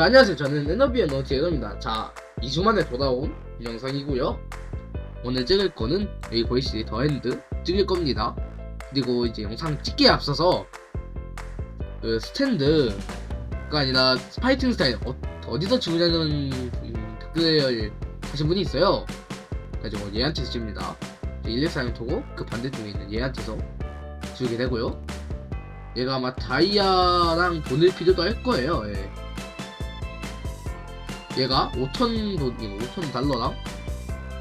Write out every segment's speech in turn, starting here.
안녕하세요. 저는 에너비의 너지 에너입니다. 자, 2주 만에 돌아온 영상이고요. 오늘 찍을 거는 여기 보이시지 더 핸드 찍을 겁니다. 그리고 이제 영상 찍기에 앞서서 그 스탠드가 아니라 파이팅 스타일 어, 디서 지우냐는 음, 댓글 하신 분이 있어요. 그래가지고 얘한테서 지웁니다. 114형 토고 그 반대쪽에 있는 얘한테서 지우게 되고요. 얘가 아마 다이아랑 돈을 필요도 할 거예요. 예. 얘가 5천 돈이고 5천 달러랑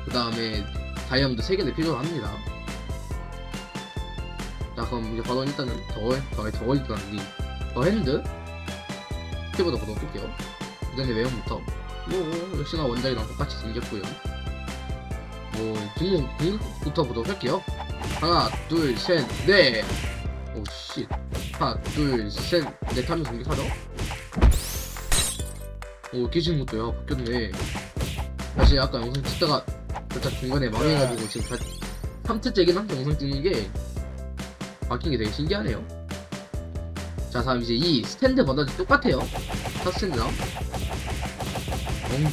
그 다음에 다이아몬드 3개를 필요로 합니다. 자 그럼 이제 바로 일단은 더, 더, 더 일단 우리 더 핸드 키보드 할게요. 그 다음에 외형부터 뭐 역시나 원작이랑 똑같이 생겼고요. 뭐 등록 등록부터 보도록 할게요. 하나 둘셋넷 오씨 하나 둘셋넷 하면 공격하죠. 오 깨지는 것도요 바뀌었네. 사실 아까 영상 찍다가 살짝 중간에 망해가지고 지금 다 3트째긴 한데 영상 찍는 게 바뀐 게 되게 신기하네요. 자 다음 이제 이 스탠드 버너지 똑같아요. 첫 스탠드랑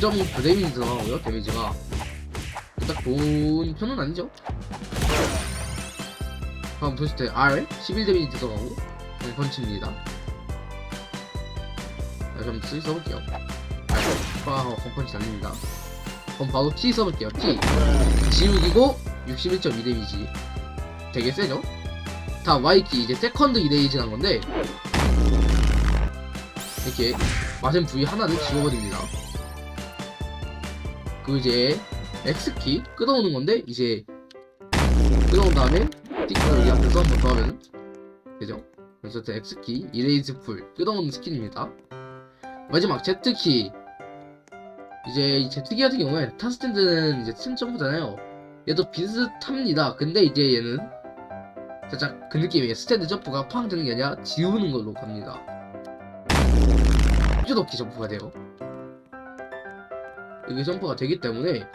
0.9 데미지 들어가고요 데미지가. 딱 좋은 편은 아니죠? 다음 보실 때 R 11 데미지 들어가고. 펀치입니다. 자, 좀 쓰기 써볼게요 컴펀치 날립니다. 그럼 바로 T 써볼게요. T. 지우기고 61.2 데미지. 되게 세죠? 다 Y키 이제 세컨드 2데미지 난 건데 이렇게 맞은 부위 하나를 지워버립니다. 그 이제 X키 끌어오는 건데 이제 끌어온 다음에 T키를 여기 앞에서 한번 더 하면 되죠? 그래서 X키 이레이즈 풀 끌어오는 스킬입니다. 마지막 Z키 이제 이 제트기 같은 경우에 타스탠드는 이제 튼 점프잖아요. 얘도 비슷합니다. 근데 이제 얘는 살짝 그 느낌이에요. 스탠드 점프가 팡 되는 게 아니라 지우는 걸로 갑니다. 휘저덕기 점프가 돼요. 이게 점프가 되기 때문에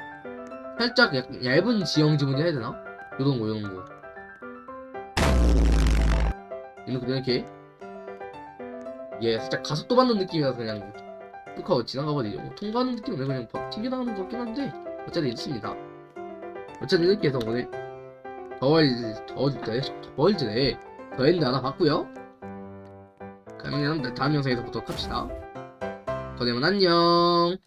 살짝 약- 얇은 지형 지문이 해야 되나? 요런 거 요런 거. 그냥 이렇게 얘 살짝 가속도 받는 느낌이라서 그냥 뚝 하고 지나가 버리죠. 뭐 통과하는 느낌은 그냥 막 튕겨나가는 것 같긴 한데 어쨌든 있습니다. 어쨌든 이렇게 해서 오늘 더월드 더월드 더월드에 더엔드 하나 봤고요. 그러면 다음 영상에서 보도록 합시다. 그러면 안녕.